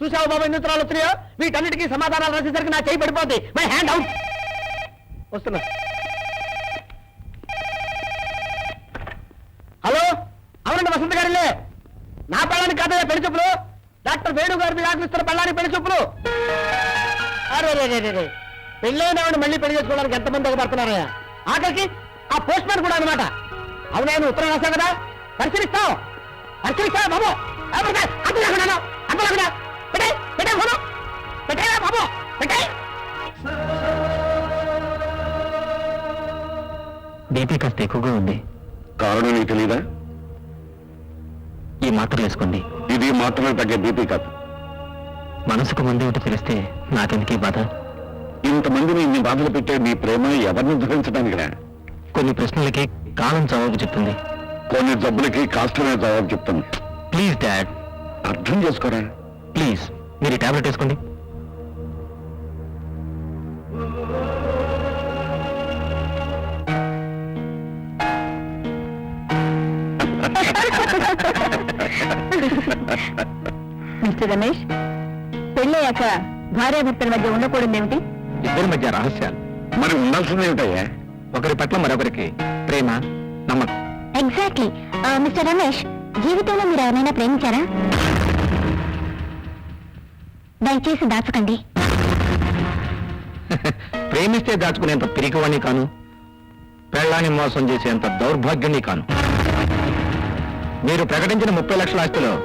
చూసావు బాబు ఎన్ని ఉత్తరాలు వచ్చినాయో వీటన్నిటికీ సమాధానాలు రాసేసరికి నా చేయి పడిపోద్ది. మై హ్యాండ్ అవుట్ వస్తున్నా. హలో? అవునండి వసంత గారిలే. నా పెళ్ళానికి కాదా పెళ్ళి చూపులు. డాక్టర్ వేణు గారి ఆకలిస్తున్న పెళ్ళానికి పెళ్ళి చూపులు. పెళ్ళైన ఆవిడ మళ్ళీ పెళ్ళి చేసుకోవడానికి ఎంతమంది పడుతున్నారయ్యా ఆఖరికి ఆ పోస్ట్ మ్యాన్ కూడా అనమాట అవునా ఉత్తరం రాశావు కదా? పరిశీలిస్తావు. పరిశీలిస్తావు బాబు? అంతలేకుండా అంతలేకుండా ఫోను. బాబు బీపీ కాస్త ఎక్కువగా ఉంది. కారణం నీకు తెలీదా? ఈ మాత్రలు వేసుకోండి. ఇది మాత్రమే తగ్గే బీపీ కాదు. మనసుకు ముందే ఉంటే తెలిస్తే నాకెందుకీ బాధ? ఇంతమందిని ఇన్ని బాధలు పెట్టే నీ ప్రేమ ఎవరిని ధరించడానికిరా కొన్ని ప్రశ్నలకి కాలం జవాబు చెప్తుంది. కొన్ని జబ్బులకి కాష్టమే జవాబు చెప్తుంది. Please dad. అర్థం చేసుకోరా? ప్లీజ్ మీరు ఈ టాబ్లెట్ వేసుకోండి. మిస్టర్ రమేష్ పెళ్ళయ్యాక భార్యాభర్తల మధ్య ఉండకూడదు ఏమిటి? ఇద్దరి మధ్య రహస్యాలు. మరి ఉండాల్సింది ఏమిటయ్యా? ఒకరి పట్ల మరొకరికి ప్రేమ నమ్మకం. ఎగ్జాక్ట్లీ మిస్టర్ రమేష్ జీవితంలో మీరు ఎవరైనా ప్రేమించారా? దయచేసి దాచకండి. ప్రేమిస్తే దాచుకునేంత పిరికివాణ్ణి కాను పెళ్ళాన్ని మోసం చేసేంత దౌర్భాగ్యాన్ని కాను. మీరు ప్రకటించిన ముప్పై లక్షల ఆస్తిలో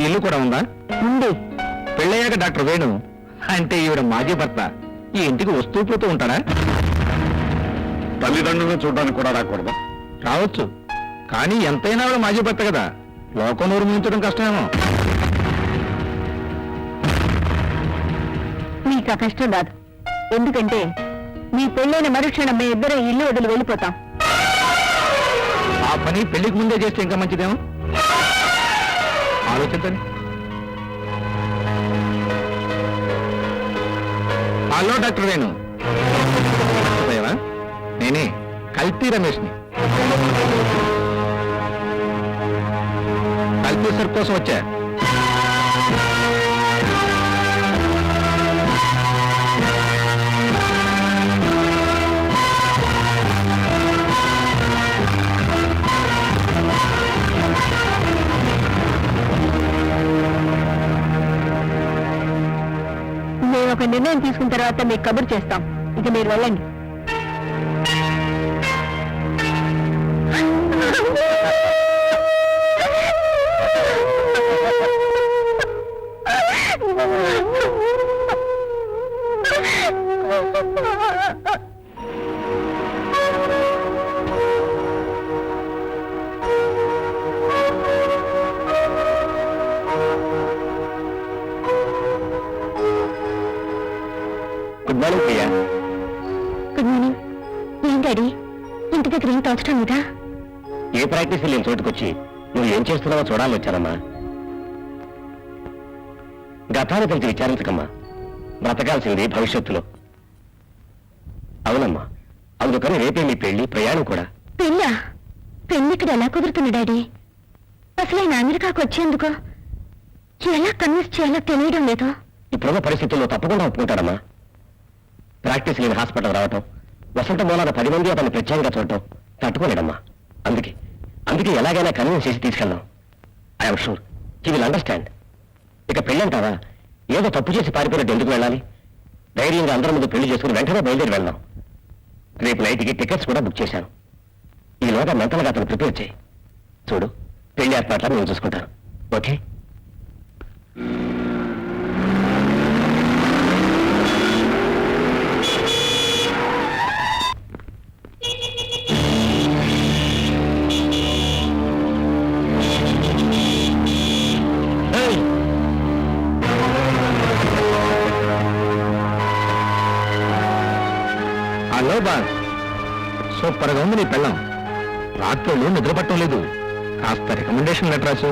ఈ ఇల్లు కూడా ఉందా? ఉంది. పెళ్ళయ్యాక డాక్టర్ వేణు అంటే ఈవిడ మాజీ భర్త ఈ ఇంటికి వస్తూ పోతూ ఉంటాడా? తల్లిదండ్రులను చూడడానికి కూడా రాకూడదు? రావచ్చు. కానీ ఎంతైనా ఆవిడ మాజీ భర్త కదా. లోకం నూరు ముగించడం కష్టమేమో. మీకు ఆ కష్టం రాదు ఎందుకంటే మీ పెళ్ళైన మరుక్షణం మీ ఇద్దరం ఇల్లు వదిలి వెళ్ళిపోతాం. ఆ పని పెళ్ళికి ముందే చేస్తే ఇంకా మంచిదేమో? ఆలోచించండి. Hello doctor Venu. నేనే కల్తీ రమేష్ని. కల్తీ సార్ కోసం వచ్చా? తర్వాత మీకు కబురు చేస్తాం. ఇక మీరు వెళ్ళండి. Good morning Priya. Good morning ఏం డాడీ? ఇంటి దగ్గర ఏం తోచడం లేదా? ఏ ప్రాక్టీస్ లేని చోటుకొచ్చి నువ్వు ఏం చేస్తున్నావో చూడాలని వచ్చానమ్మా. గతాన్ని తెలిసి విచారించకమ్మా. బ్రతకాల్సింది భవిష్యత్తులో. అవునమ్మా అందుకని రేపే మీ పెళ్ళి ప్రయాణం కూడా. పెళ్ళా? పెళ్ళి ఇక్కడ ఎలా కుదురుతుంది డాడీ? అసలు ఆయన అమెరికాకు వచ్చేందుకు ఎలా కన్విన్స్ చేయాలో తెలియడం లేదు. ఇప్పుడున్న పరిస్థితుల్లో తప్పకుండా ఒప్పుకుంటాడమ్మా. ప్రాక్టీస్ లేని హాస్పిటల్ రావటం వసంత మూలాన పది మంది అతన్ని ప్రత్యేకంగా చూడటం తట్టుకోలేడమ్మా అందుకే అందుకే ఎలాగైనా కన్విన్స్ చేసి తీసుకెళ్దాం. I'm sure he will understand ఇక పెళ్ళంటావా ఏదో తప్పు చేసి పారిపోయినట్టు ఎందుకు వెళ్ళాలి? ధైర్యంగా అందరి ముందు పెళ్ళి చేసుకుని వెంటనే బయలుదేరి వెళ్దాం. రేపు నైట్కి టికెట్స్ కూడా బుక్ చేశాను. ఈలోగా మెంటల్గా అతను ప్రిపేర్ చేయి. చూడు పెళ్ళి ఏర్పాట్లను నేను చూసుకుంటాను. ఓకే సూపర్ ఉంది నీ పెళ్ళం. రాత్రులు నిద్రపట్టడం లేదు. కాస్త రికమెండేషన్ లెటర్ రాసు.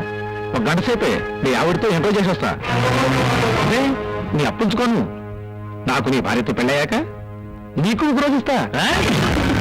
ఒక గంట సేపే. నీ ఆవిడతో ఎంట్రో చేసి వస్తా. అదే నీ అప్పించుకోను. నాకు నీ భార్యతో పెళ్ళయ్యాక నీకు ఉపరోగిస్తా కాదురా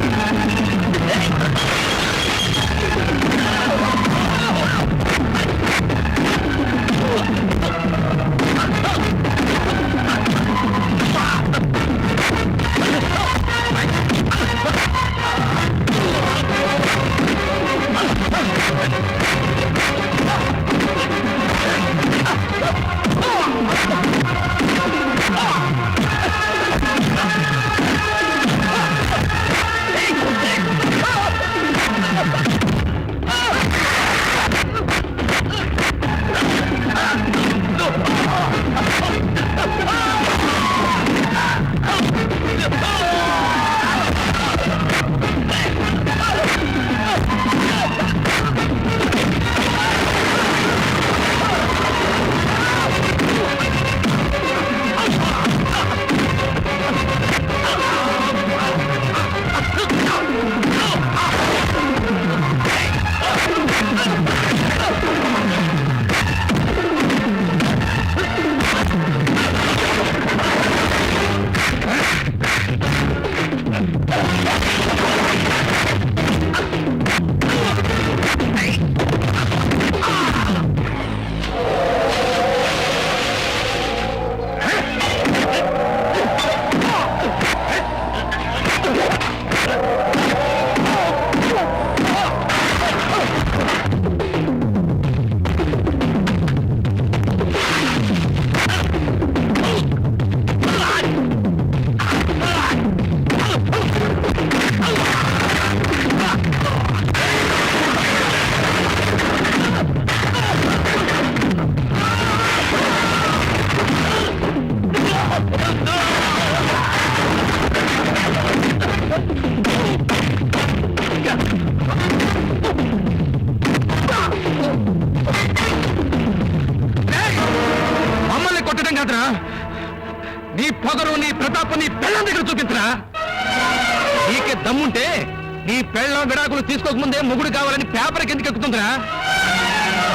పెళ్ళం విడాకులు తీసుకోకముందే ముగుడు కావాలని పేపర్కి ఎందుకు ఎక్కుతుందిరా.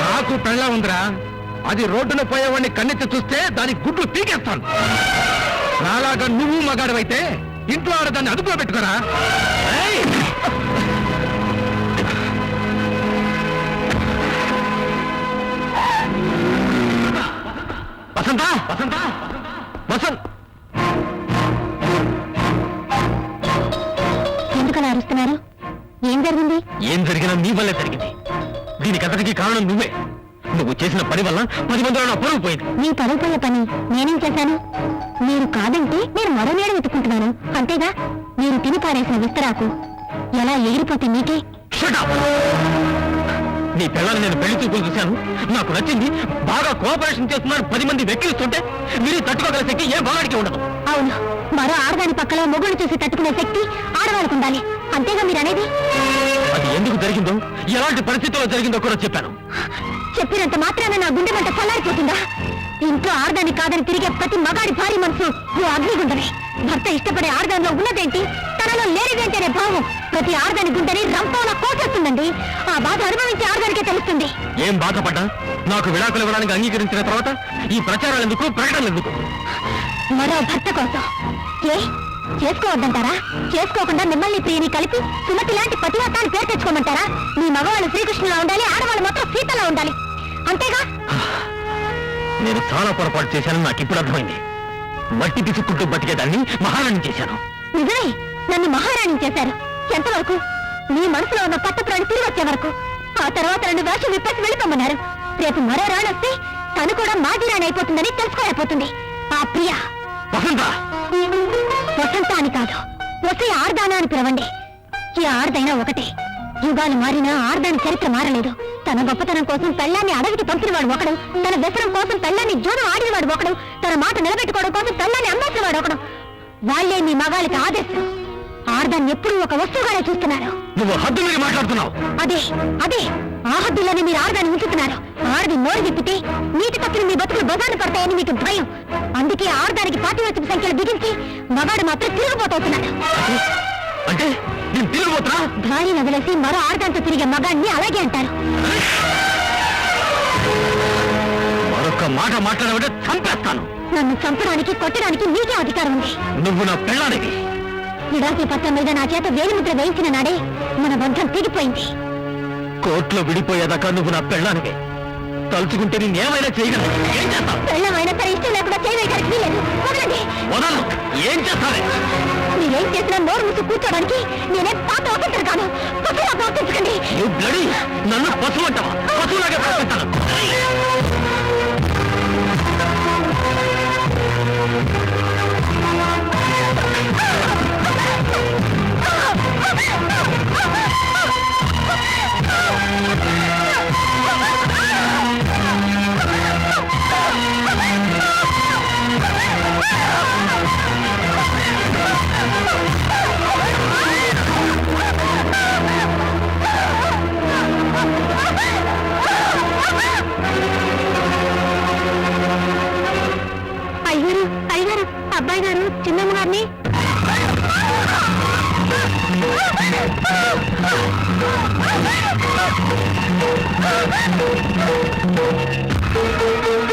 నాకు పెళ్ళం ఉందిరా. అది రోడ్డున పోయేవాడిని కన్నెత్తి చూస్తే దాని గుడ్లు పీకేస్తాను. నాలాగా నువ్వు మగాడవైతే ఇంట్లో ఆడదాన్ని అదుపులో పెట్టుకోరా. ఏయ్! వసంత! వసంత! వసంత్! జరిగింది? ఏం జరిగినా నీ వల్లే జరిగింది. దీనికి అంతటికీ కారణం నువ్వే. నువ్వు చేసిన పని వల్ల పది మందిలో నా పరువు పోయింది. మీ పరువుపోయే పని నేనేం చేశాను? మీరు కాదంటే నేను మరో నేడు వెతుక్కుంటున్నాను. అంతేగా మీరు తిని పారేసిన విస్తరాకు ఎలా ఎగిరిపోతే up! నీ పిల్లల్ని నేను పెళ్ళి చూపులు చూశాను. నాకు నచ్చింది బాగా కోఆపరేషన్ చేస్తున్నాడు పది మంది వెక్కిరిస్తుంటే మీరు తట్టుకోగల శక్తి ఏ బాగాడికి ఉండదు. అవును మరో ఆడదాని పక్కలో మొగుడు చూసి తట్టుకునే శక్తి ఆడవాళ్ళకు ఉండాలి. అంతేగా మీరు అనేది అది ఎందుకు జరిగిందో ఎలాంటి పరిస్థితుల్లో జరిగిందో కూడా చెప్పాను. చెప్పినంత మాత్రాన నా గుండె మంట చల్లారిపోతుందా? ఇంట్లో ఆడదాని కాదని తిరిగే ప్రతి మగాడి భారీ మనసు ఓ అగ్నిగుండమే. భర్త ఇష్టపడే ఆడదానిలో ఉన్నదేంటి? తనలో లేనిదేంటి అనే భావం. ప్రతి ఆడదాని గుండెని రంపంలో కోసేస్తుందండి. ఆ బాధ అనుభవించే ఆడదానికే తెలుస్తుంది. ఏం బాధపడ్డా? నాకు విడాకులు ఇవ్వడానికి అంగీకరించిన తర్వాత ఈ ప్రచారాలు ఎందుకు ప్రకటనలు ఎందుకు? మరో భర్త కోసం. ఏ? చేసుకోవద్దంటారా? చేసుకోకుండా మిమ్మల్ని ప్రియని కలిపి సుమతి లాంటి పతివత్తాన్ని పేరు తెచ్చుకోమంటారా? మీ మగవాళ్ళు శ్రీకృష్ణులా ఉండాలి ఆడవాళ్ళు మాత్రం సీతలా ఉండాలి. అంతేగా? నేను చాలా పొరపాటు చేశానని నాకు ఇప్పుడు అర్థమైంది. మట్టి పిసుక్కుంటూ బతికేదాన్ని మహారాణి చేశాను. నిజమే నన్ను మహారాణి చేశారు. ఎంతవరకు? మీ మనసులో ఉన్న పట్టపురాణి తిరిగి వచ్చే వరకు. ఆ తర్వాత రెండు వేషం విప్పేసి వెళ్ళిపోమన్నారు. రేపు మరో రాణి వస్తే తను కూడా మాజీ రాణి అయిపోతుందని తెలుసుకోలేకపోతుంది. ఆ ప్రియ! వసంత! వసంత అని కాదు. వసే ఆర్దానా అని పిలవండి. ఈ ఆర్దైనా ఒకటే. యుగాలు మారినా ఆర్దాని చరిత్ర మారలేదు. తన గొప్పతనం కోసం పెళ్ళాన్ని అడవికి పంపినవాడు ఒకడు. తన వ్యసనం కోసం పెళ్ళాన్ని జూదం ఆడినవాడు ఒకడు. తన మాట నిలబెట్టుకోవడం కోసం పెళ్ళాన్ని అమ్మేసిన వాడు ఒకడు. వాళ్ళే మీ మగాళ్ళకి ఆదేశం ఆర్దాన్ని ఎప్పుడూ ఒక వస్తువుగానే చూస్తున్నారు. నువ్వు హద్దు మీరు మాట్లాడుతున్నావు. అదే అదే. ఆ హద్దులోనే మీరు ఆడదాన్ని ఉంచుతున్నారు ఆడది నోరు తిప్పితే నీటి తప్పిన మీ బతుకులు బజారు పడతాయని మీకు భయం. అందుకే ఆడదానికి పాతి వచ్చి సంఖ్యలు బిగించి మగాడు మాత్రం తిరిగిపోతున్నాడు అంటే నేను తిరిగిపోతున్నా? భార్య వదిలేసి మరో ఆడదాంతో తిరిగే మగాడిని అలాగే అంటారు. మరొక మాట మాట్లాడమంటే చంపేస్తాను. నన్ను చంపడానికి కొట్టడానికి మీకే అధికారం ఉంది. నువ్వు నా పెళ్ళానికి విడాకుల పత్రం మీద నా చేత వేలిముద్ర వేయించిన నాడే మన బంధం తెగిపోయింది. కోర్టులో విడిపోయేదాకా నువ్వు నా పెళ్ళానికి తలుచుకుంటే నేనేమైనా చేయగలను? ఏం చేస్తావు? పెళ్ళమైనా సరే ఇష్టం లేకుండా చేయడానికి వీలేదు వదలండి. వదలను. ఏం చేస్తావే? మీరేం చేసినా నోరు ముసు కూర్చోడానికి నేనే పాత వసంతరు కాను. పసులా ప్రవర్తించకండి నువ్వు బ్లడీ నన్ను పశువు అంటావా పశువులాగా ప్రవర్తిస్తాను అయ్యారు అబ్బాయి గారు చిన్నమ్మ గారిని. ఆ